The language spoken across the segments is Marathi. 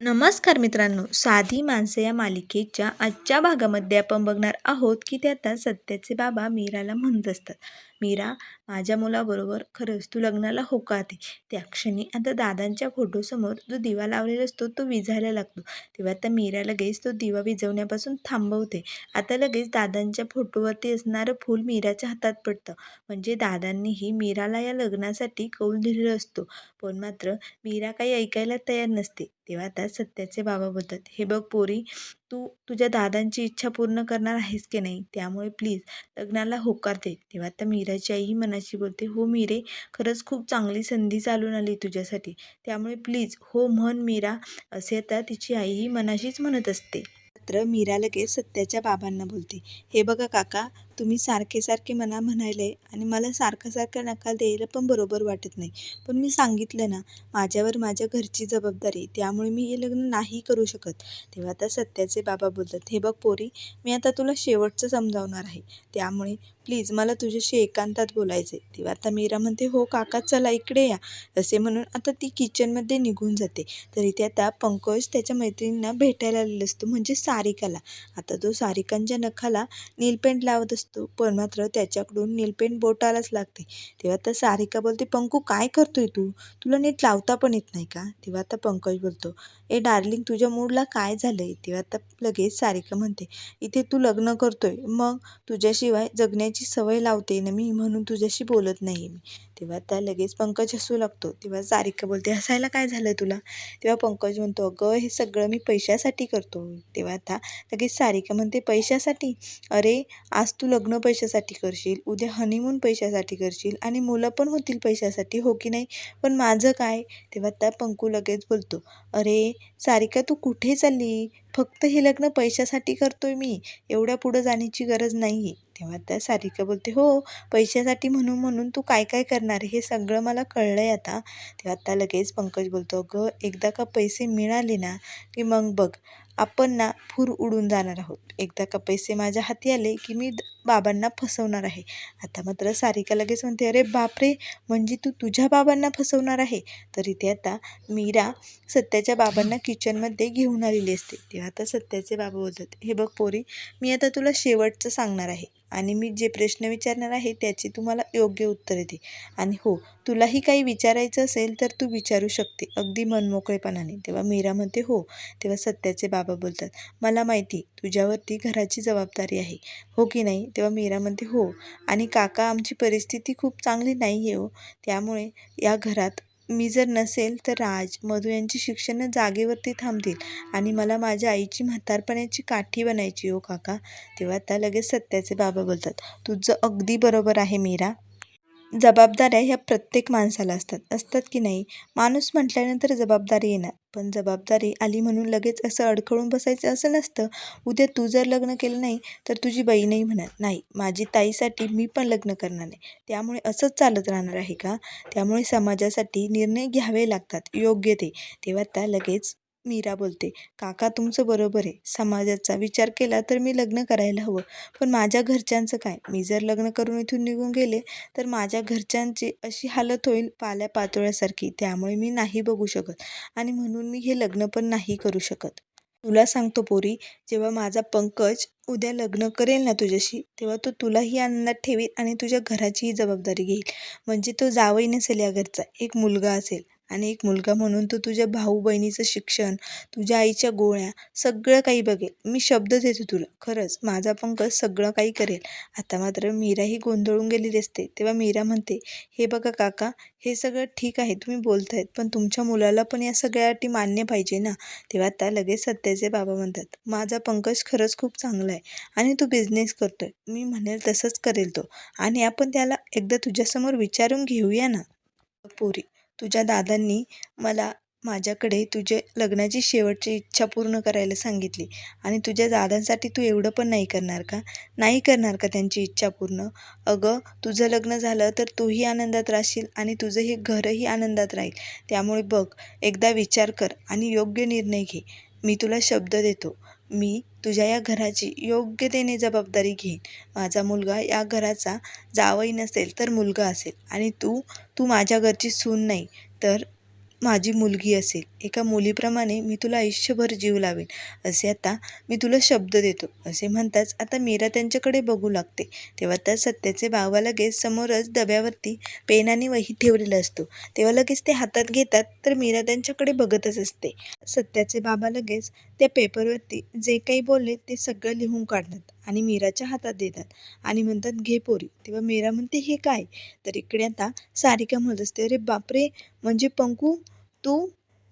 नमस्कार मित्रांनो साधी माणसं या मालिकेच्या आजच्या भागामध्ये आपण बघणार आहोत की ते आता सत्याचे बाबा मीराला म्हणत असतात. मीरा माझ्या मुलाबरोबर खरंच तू लग्नाला होकारते त्या क्षणी आता दादांच्या फोटोसमोर जो दिवा लावलेला असतो तो विझायला लागतो. तेव्हा आता मीरा लगेच तो दिवा विझवण्यापासून थांबवते. आता लगेच दादांच्या फोटोवरती असणारं फूल मीराच्या हातात पडतं. म्हणजे दादांनीही मीराला या लग्नासाठी कौल दिलेला असतो. पण मात्र मीरा काही ऐकायला तयार नसते. तेव्हा आता सत्याचे बाबा बोलतात हे बघ पोरी तू तुझ्या दादांची इच्छा पूर्ण करणार आहेस की नाही? त्यामुळे प्लीज लग्नाला होकार दे. तेव्हा आता मीराची आईही मनाशी बोलते हो मीरे खरंच खूप चांगली संधी चालून आली तुझ्यासाठी. त्यामुळे प्लीज हो म्हण मीरा असे आता तिची आईही मनाशीच म्हणत असते. मात्र मीरा लगेच सत्याच्या बाबांना बोलते हे बघा काका तुम्ही सारखे सारखे म्हणायला म्हणायले आणि मला सारखं सारखं नकार द्यायला पण बरोबर वाटत नाही. पण मी सांगितलं ना माझ्यावर माझ्या घरची जबाबदारी त्यामुळे मी हे लग्न नाही करू शकत. तेव्हा आता सत्याचे बाबा बोलतात हे बघ पोरी मी आता तुला शेवटचं समजावणार आहे. त्यामुळे प्लीज मला तुझ्याशी एकांतात बोलायचं आहे तेव्हा आता मीरा म्हणते हो काका चला इकडे या. असे म्हणून आता ती किचनमध्ये निघून जाते. तर इथे आता पंकज त्याच्या मैत्रिणींना भेटायला आलेला असतो म्हणजे सारिकाला. आता तो सारिकांच्या नखाला नीलपेंट लावत असतो. पण मात्र त्याच्याकडून नीलपेंट बोटालाच लागते. तेव्हा तर सारिका बोलते पंकू काय करतोय तू? तुला नीट लावता पण येत नाही का? तेव्हा आता पंकज बोलतो ए डार्लिंग तुझ्या मूडला काय झालं आहे तेव्हा आता लगेच सारिका म्हणते इथे तू लग्न करतोय. मग तुझ्याशिवाय जगण्याची सवय लावते ना मी म्हणून तुझ्याशी बोलत नाही मी. तेव्हा आता लगेच पंकज हसू लागतो. तेव्हा सारिका बोलते हसायला काय झालं तुला? तेव्हा पंकज म्हणतो अगं हे सगळं मी पैशासाठी करतो तेव्हा आता लगेच सारिका म्हणते पैशासाठी? अरे आज तू लग्न लग्न पैशासाठी करशील उद्या हनीमून पैशासाठी करशील आणि मुलं पण होतील पैशासाठी हो की नाही? पण माझं काय? तेव्हा त्या पंकू लगेच बोलतो अरे सारिका तू कुठे चालली? फक्त हे लग्न पैशासाठी करतोय मी एवढ्या पुढं जाण्याची गरज नाही आहे तेव्हा त्या सारिका बोलते हो पैशासाठी म्हणून म्हणून तू काय काय करणार हे सगळं मला कळलं आहे आता. तेव्हा आता लगेच पंकज बोलतो अगं एकदा का पैसे मिळाले ना की मग बघ आपण ना फूर उडून जाणार आहोत. एकदा का पैसे माझ्या हाती आले की मी बाबांना फसवणार आहे. आता मात्र सारिका लगेच म्हणते अरे बापरे म्हणजे तू तुझ्या बाबांना फसवणार आहे? तर इथे आता मीरा सत्याच्या बाबांना किचनमध्ये घेऊन आलेली असते. तेव्हा आता सत्याचे बाबा बोलतात हे बघ पोरी मी आता तुला शेवटचं सांगणार आहे आणि मी जे प्रश्न विचारणार आहे त्याची तुम्हाला योग्य उत्तरे दे. आणि हो तुलाही काही विचारायचं असेल तर तू विचारू शकते अगदी मनमोकळेपणाने. तेव्हा मीरा म्हणते हो. तेव्हा सत्याचे बाबा बोलतात मला माहिती तुझ्यावरती घराची जबाबदारी आहे. हो की नाही? तेव्हा मीरा म्हणते हो. आणि काका आमची परिस्थिती खूप चांगली नाही आहे हो. त्यामुळे या घरात मी जर नसेल तर राज मधू यांची शिक्षणं जागेवरती थांबतील आणि मला माझ्या आईची म्हातारपणाची काठी बनायची हो काका. तेव्हा त्या लगेच सत्याचे बाबा बोलतात तुझं अगदी बरोबर आहे मीरा. जबाबदाऱ्या ह्या प्रत्येक माणसाला असतात. असतात की नाही? माणूस म्हटल्यानंतर जबाबदारी येणार. पण जबाबदारी आली म्हणून लगेच असं अडखळून बसायचं असं नसतं. उद्या तू जर लग्न केलं नाही तर तुझी बहीणही म्हणणार नाही माझी ताईसाठी मी पण लग्न करणार नाही. त्यामुळे असंच चालत राहणार आहे का? त्यामुळे समाजासाठी निर्णय घ्यावे लागतात. योग्य ते. तेव्हा त्या लगेच मीरा बोलते काका तुमचं बरोबर आहे. समाजाचा विचार केला तर मी लग्न करायला हवं. पण माझ्या घरच्यांचं काय? मी जर लग्न करून इथून निघून गेले तर माझ्या घरच्यांची अशी हालत होईल पाल्या पातोळ्यासारखी. त्यामुळे मी नाही बघू शकत आणि म्हणून मी हे लग्न पण नाही करू शकत. तुला सांगतो पोरी जेव्हा माझा पंकज उद्या लग्न करेल ना तुझ्याशी तेव्हा तो तुलाही आनंदात ठेवेल आणि तुझ्या घराचीही जबाबदारी घेईल. म्हणजे तो जावई नसेल या घरचा एक मुलगा असेल. आणि एक मुलगा म्हणून तो तुझ्या भाऊ बहिणीचं शिक्षण तुझ्या आईच्या गोळ्या सगळं काही बघेल. मी शब्द देतो तुला. खरंच माझा पंकज सगळं काही करेल. आता मात्र मीराही गोंधळून गेलेली असते. तेव्हा मीरा म्हणते हे बघा काका हे सगळं ठीक आहे तुम्ही बोलतायत पण तुमच्या मुलाला पण या सगळ्या अटी मान्य पाहिजे ना? तेव्हा त्या लगेच सत्याचे बाबा म्हणतात माझा पंकज खरंच खूप चांगला आहे आणि तो बिझनेस करतोय. मी म्हणेल तसंच करेल तो. आणि आपण त्याला एकदा तुझ्यासमोर विचारून घेऊया ना? पोरी. तुझ्या दादांनी मला माझ्याकडे तुझे लग्नाची शेवटची इच्छा पूर्ण करायला सांगितली. आणि तुझ्या दादांसाठी तू एवढं पण नाही करणार का? नाही करणार का त्यांची इच्छा पूर्ण? अगं तुझं लग्न झालं तर तूही आनंदात राहशील आणि तुझं हे घरही आनंदात राहील. त्यामुळे बघ एकदा विचार कर आणि योग्य निर्णय घे. मी तुला शब्द देतो. मी तुझ्या या घराची योग्यतेने जबाबदारी घेईन. माझा मुलगा या घराचा जावई नसेल तर मुलगा असेल आणि तू तू माझ्या घरची सून नाही तर माझी मुलगी असेल. एका मुलीप्रमाणे मी तुला आयुष्यभर जीव लावेन. असे आता मी तुला शब्द देतो. असे म्हणताच आता मीरा त्यांच्याकडे बघू लागते. तेव्हा त्या सत्याचे बाबा लगेच समोरच डब्यावरती पेन आणि वही ठेवलेला असतो. तेव्हा लगेच ते हातात घेतात तर मीरा त्यांच्याकडे बघतच असते. सत्याचे बाबा लगेच त्या पेपरवरती जे काही बोलले ते सगळं लिहून काढतात. आणि मीराच्या हातात देतात. आणि म्हणतात घे पोरी. तेव्हा मीरा म्हणते हे काय? तर इकडे आता सारिका म्हणत असते अरे बापरे! म्हणजे पंकू तू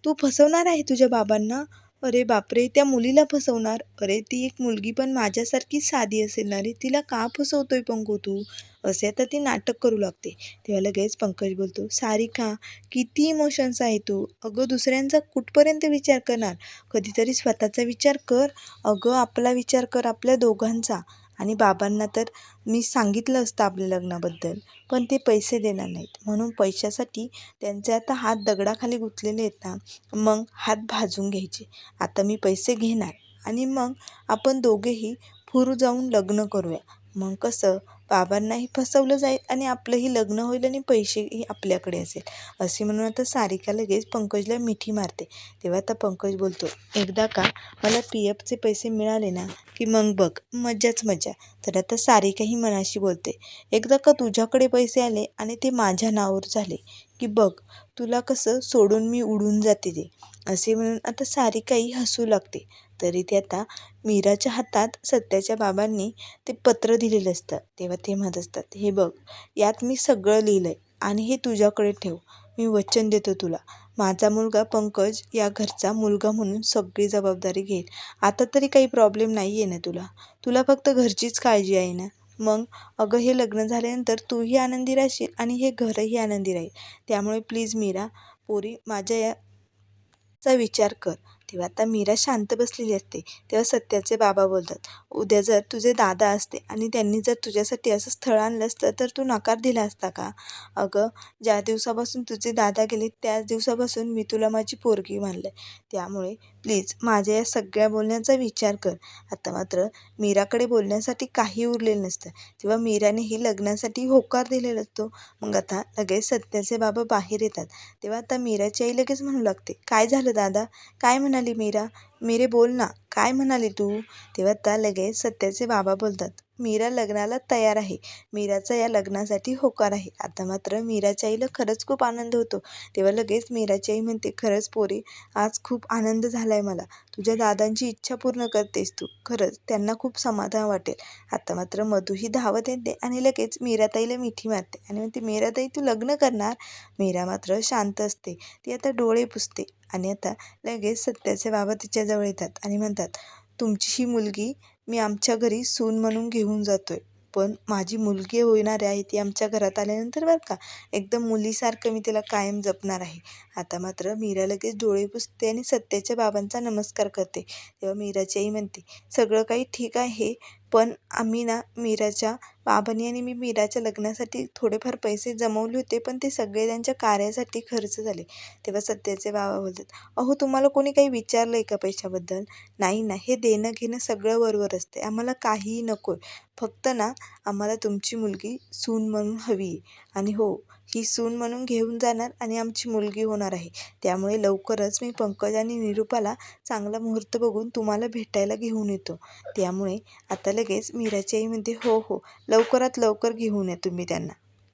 तू फसवणार आहे तुझ्या बाबांना? अरे बापरे त्या मुलीला फसवणार? अरे ती एक मुलगी पण माझ्यासारखी साधी असेल ना रे? तिला का फसवतोय पंकू तू? असे आता ती नाटक करू लागते. तेव्हा लगेच पंकज बोलतो सारिका किती इमोशन्स आहे तू? अगं दुसऱ्यांचा कुठपर्यंत विचार करणार? कधीतरी स्वतःचा विचार कर. अगं आपला विचार कर आपल्या दोघांचा. आणि बाबांना तर मी सांगितलं असतं आपल्या लग्नाबद्दल पण ते पैसे देणार नाहीत. म्हणून पैशासाठी त्यांचे आता हात दगडाखाली गुंतलेले आहेत ना मग हात भाजून घ्यायचे. आता मी पैसे घेणार आणि मग आपण दोघेही फुरू जाऊन लग्न करूया. मग कसं बाबांनाही फसवलं जाईल आणि आपलंही लग्न होईल आणि पैसेही आपल्याकडे असेल. असे म्हणून आता सारिका लगेच पंकजला मिठी मारते. तेव्हा आता पंकज बोलतो एकदा का मला पी एफचे पैसे मिळाले ना की मग बघ मज्जाच मजा. तर आता सारिकाही मनाशी बोलते. एकदा का तुझ्याकडे पैसे आले आणि ते माझ्या नावावर झाले की बघ तुला कसं सोडून मी उडून जाते ते. असे म्हणून आता सारिकाही हसू लागते. तरी ते आता मीराच्या हातात सत्याच्या बाबांनी ते पत्र दिलेलं असतं. तेव्हा ते म्हणत असतात हे बघ यात मी सगळं लिहिलं आहे आणि हे तुझ्याकडे ठेव. मी वचन देतो तुला. माझा मुलगा पंकज या घरचा मुलगा म्हणून सगळी जबाबदारी घेईल. आता तरी काही प्रॉब्लेम नाही आहे ना तुला. तुला फक्त घरचीच काळजी आहे ना? मग? अगं हे लग्न झाल्यानंतर तूही आनंदी राहशील आणि हे घरही आनंदी राहील. त्यामुळे प्लीज मीरा पोरी माझ्या याचा विचार कर. तेव्हा आता मीरा शांत बसलेली असते तेव्हा सत्याचे बाबा बोलतात उद्या जर तुझे दादा असते आणि त्यांनी जर तुझ्यासाठी असं स्थळ आणलं असतं तर तू नकार दिला असता का? अगं ज्या दिवसापासून तुझे दादा गेले त्याच दिवसापासून मी तुला माझी पोरगी मानलं त्यामुळे प्लीज माझ्या या सगळ्या बोलण्याचा विचार कर. आता मात्र मीराकडे बोलण्यासाठी काही उरलेलं नसतं. तेव्हा मीराने ही लग्नासाठी होकार दिलेला असतो. मग आता लगेच सत्याचे बाबा बाहेर येतात. तेव्हा आता मीराची आई लगेच म्हणू लागते काय झालं दादा? काय म्हणाली मीरा. मीरे बोल ना. काय म्हणाली तू? तेव्हा त्या लगेच सत्याचे बाबा बोलतात. मीरा लग्नाला तयार आहे. मीराचा या लग्नासाठी होकार आहे. आता मात्र मीराच्या आईला खरंच खूप आनंद होतो. तेव्हा लगेच मीराची आई म्हणते खरंच पोरी आज खूप आनंद झाला आहे मला. तुझ्या दादांची इच्छा पूर्ण करतेस तू. खरंच त्यांना खूप समाधान वाटेल. आता मात्र मधू ही धावत येते आणि लगेच मीराताईला मिठी मारते. आणि म्हणते मीराताई तू लग्न करणार? मीरा मात्र शांत असते. ती आता डोळे पुसते. आणि आता लगेच सत्याचे बाबा तिच्याजवळ येतात आणि म्हणतात तुमची ही मुलगी मी आमच्या घरी सून म्हणून घेऊन जातो आहे पण माझी मुलगी होणारी आहे ती आमच्या घरात आल्यानंतर बरं का एकदम मुलीसारखं मी तिला कायम जपणार आहे. आता मात्र मीरा लगेच डोळे पुसते आणि सत्याच्या बाबांचा नमस्कार करते. तेव्हा मीराची आई म्हणते सगळं काही ठीक आहे? पण आम्ही ना मीराच्या बाबांनी आणि मी मीराच्या लग्नासाठी थोडेफार पैसे जमवले होते पण ते सगळे त्यांच्या कार्यासाठी खर्च झाले. तेव्हा सत्याचे बाबा बोलतात अहो तुम्हाला कोणी काही विचारलं आहे का पैशाबद्दल? नाही ना हे देणं घेणं सगळं बरोबर असते. आम्हाला काहीही नको आहे फक्त ना आम्हाला तुमची मुलगी सून म्हणून हवी आहे. आणि हो ही सून म्हणून घेऊन जाणार आणि आमची मुलगी होणार आहे. त्यामुळे लवकरच मी पंकज आणि निरूपाला चांगला मुहूर्त बघून तुम्हाला भेटायला घेऊन येतो. त्यामुळे आता लगेच मीराची आई म्हणते हो हो लवकरात लवकर घेऊन या तुम्ही त्यांना.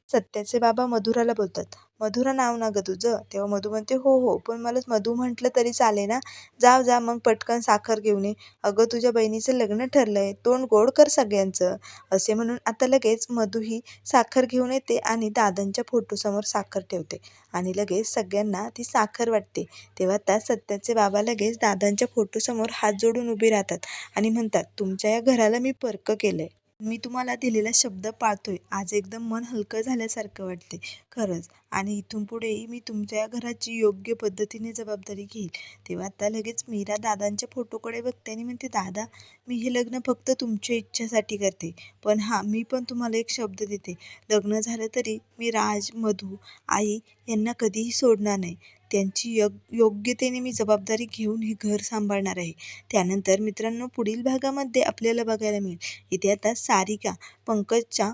सत्याचे बाबा मधुराला बोलतात मधुरा नाव ना गं तुझं. तेव्हा मधू म्हणते हो हो पण मला मधू म्हटलं तरी चालेल ना जाव जा मग पटकन साखर घेऊन ये. अगं तुझ्या बहिणीचं लग्न ठरलं आहे तोंड गोड कर सगळ्यांचं. असे म्हणून आता लगेच मधू ही साखर घेऊन येते आणि दादांच्या फोटोसमोर साखर ठेवते. आणि लगेच सगळ्यांना ती साखर वाटते. तेव्हा त्या सत्याचे बाबा लगेच दादांच्या फोटोसमोर हात जोडून उभे राहतात आणि म्हणतात तुमच्या या घराला मी पर्क केलं आहे मी तुम्हाला दिलेला शब्द पाळतोय. आज एकदम मन हलकं झाल्यासारखं वाटते खरंच. आणि इथून पुढेही मी तुमच्या घराची योग्य पद्धतीने जबाबदारी घेईल. तेव्हा आता लगेच मीरा दादांच्या फोटोकडे बघते आणि म्हणते दादा मी हे लग्न फक्त तुमच्या इच्छेसाठी करते. पण हां मी पण तुम्हाला एक शब्द देते. लग्न झालं तरी मी राज मधू आई यांना कधीही सोडणार नाही. त्यांची योग योग्यतेने मी जबाबदारी घेऊन हे घर सांभाळणार आहे. त्यानंतर मित्रांनो पुढील भागामध्ये आपल्याला बघायला मिळेल. इथे आता सारिका पंकजच्या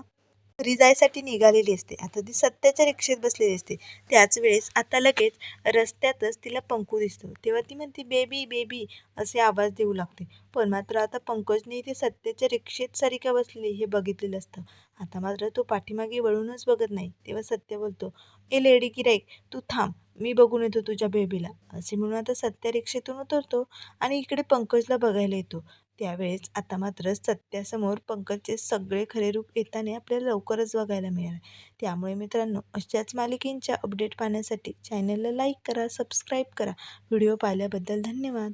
घरी जायसाठी निघालेली असते. आता ती सत्याच्या रिक्षेत बसलेली असते. त्याच वेळेस आता लगेच रस्त्यातच तिला पंकू दिसतो. तेव्हा ती म्हणते बेबी बेबी असे आवाज देऊ लागते. पण मात्र आता पंकजने ते सत्याच्या रिक्षेत सारिका बसलेली हे बघितलेलं असतं. आता मात्र तो पाठीमागे वळूनच बघत नाही. तेव्हा सत्य बोलतो ए लेडी गिराईक तू थांब. मी बघून येतो तुझ्या बेबीला. असे म्हणून आता सत्या रिक्षेतून उतरतो आणि इकडे पंकजला बघायला येतो. त्यावेळेस आता मात्र सत्यासमोर पंकजचे सगळे खरे रूप येताना आपल्याला लवकरच बघायला मिळाले. त्यामुळे मित्रांनो अशाच मालिकेंच्या अपडेट पाहण्यासाठी चॅनलला लाईक करा सबस्क्राईब करा. व्हिडिओ पाहिल्याबद्दल धन्यवाद.